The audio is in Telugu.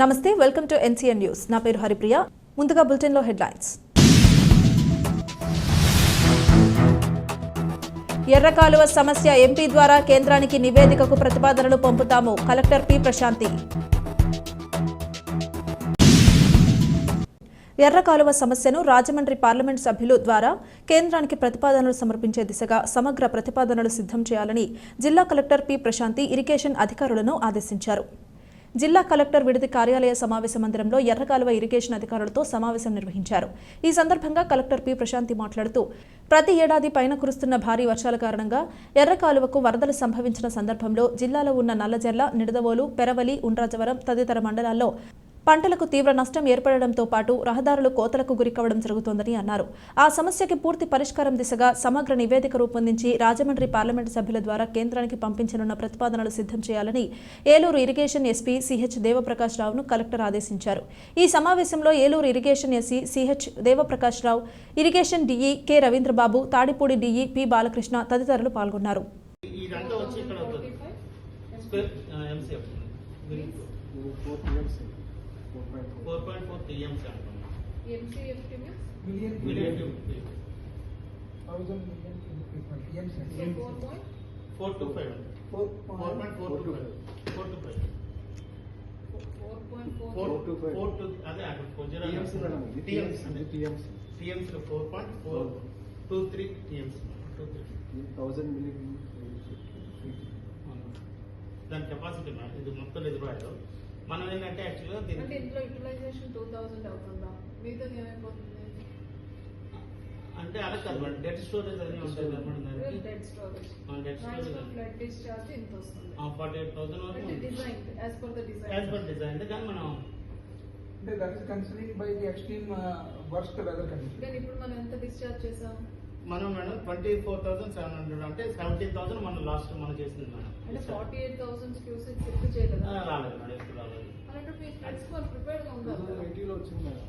నమస్తే వెల్కమ్ టు ఎన్సీఎన్ న్యూస్. నా పేరు హరిప్రియ. ముందుగా బులెటిన్లో హెడ్లైన్స్. ఎర్రకాలువ సమస్య ఎంపీ ద్వారా కేంద్రానికి నివేదికకు ప్రతిపాదనలు పంపుతాము. Collector P. ప్రశాంతి. ఎర్రకాలువ సమస్యను రాజమండ్రి పార్లమెంట్ సభ్యులు ద్వారా కేంద్రానికి ప్రతిపాదనలు సమర్పించే దిశగా సమగ్ర ప్రతిపాదనలు సిద్ధం చేయాలని జిల్లా కలెక్టర్ పి. ప్రశాంతి ఇరిగేషన్ అధికారులను ఆదేశించారు. జిల్లా కలెక్టర్ విడిది కార్యాలయ సమావేశ మందిరంలో ఎర్రకాలువ ఇరిగేషన్ అధికారులతో సమావేశం నిర్వహించారు. ఈ సందర్భంగా కలెక్టర్ పి. ప్రశాంతి మాట్లాడుతూ ప్రతి ఏడాది పైన కురుస్తున్న భారీ వర్షాల కారణంగా ఎర్రకాలువకు వరదలు సంభవించిన సందర్భంలో జిల్లాలో ఉన్న నల్లజర్ల నిడదవోలు పెరవలి ఉండ్రాజవరం తదితర మండలాల్లో పంటలకు తీవ్ర నష్టం ఏర్పడడంతో పాటు రహదారులు కోతలకు గురికావడం జరుగుతోందని అన్నారు. ఆ సమస్యకి పూర్తి పరిష్కారం దిశగా సమగ్ర నివేదిక రూపొందించి రాజమండ్రి పార్లమెంటు సభ్యుల ద్వారా కేంద్రానికి పంపించనున్న ప్రతిపాదనలు సిద్ధం చేయాలని Eluru irrigation SP CH Devprakash రావును కలెక్టర్ ఆదేశించారు. ఈ సమావేశంలో Eluru irrigation SE CH Devprakash Rao irrigation DE K Ravindrababu Tadipudi DE P Balakrishna తదితరులు పాల్గొన్నారు. ఇక్కడ అవుతుంది square MCF four point four TMC అనుకున్నాం MCFT means million million thousand million cubic feet per PM so centimeter. four point four two five Four four point four two five four two five four point four. Four to five. Four two అదే అక్కడ ఫోర్ TMC మేడం ఇది టీఎంసీ ఇది TMC. టీఎంసీలో four point four two three TMC two three ఇది థౌసండ్ మిలియన్ దాని కెపాసిటీ మేడం ఇది మొత్తం ఎదురు మనం ఏంటంటే యాక్చువల్గా అంటే దీనికి ఇందులో యూటిలైజేషన్ టూ థౌసండ్ అవుతుందా? ఏమైపోతుంది? అంటే అలా కాదు మేడం డెట్ స్టోరేజ్ అన్నీ ఉంటాయి కదా మేడం దానికి. Dead storage dead storage maximum flood discharge ఇంత వస్తుంది ఫార్టీ ఎయిట్ థౌసండ్ వరకు అంటే design as per the as per design design కానీ మనం అంటే that is considering by the extreme uh, worst weather ఇప్పుడు మనం ఎంత డిశ్చార్జ్ చేసాం? మనం madam twenty four thousand seven hundred అంటే సెవెంటీన్ థౌసండ్ మనం లాస్ట్ మనం చేసింది మేడం. అంటే ఫార్టీ ఎయిట్ థౌసండ్ క్యూసెక్ ఎక్కువ చేయలేదు? ఆ, రాలేదు మేడం రాలేదు. అలాంటి మీ ఫ్లడ్స్ వాళ్ళు ప్రిపేర్డ్గా ఉండాలి కదా. ఎయిటీలో వచ్చింది మేడం.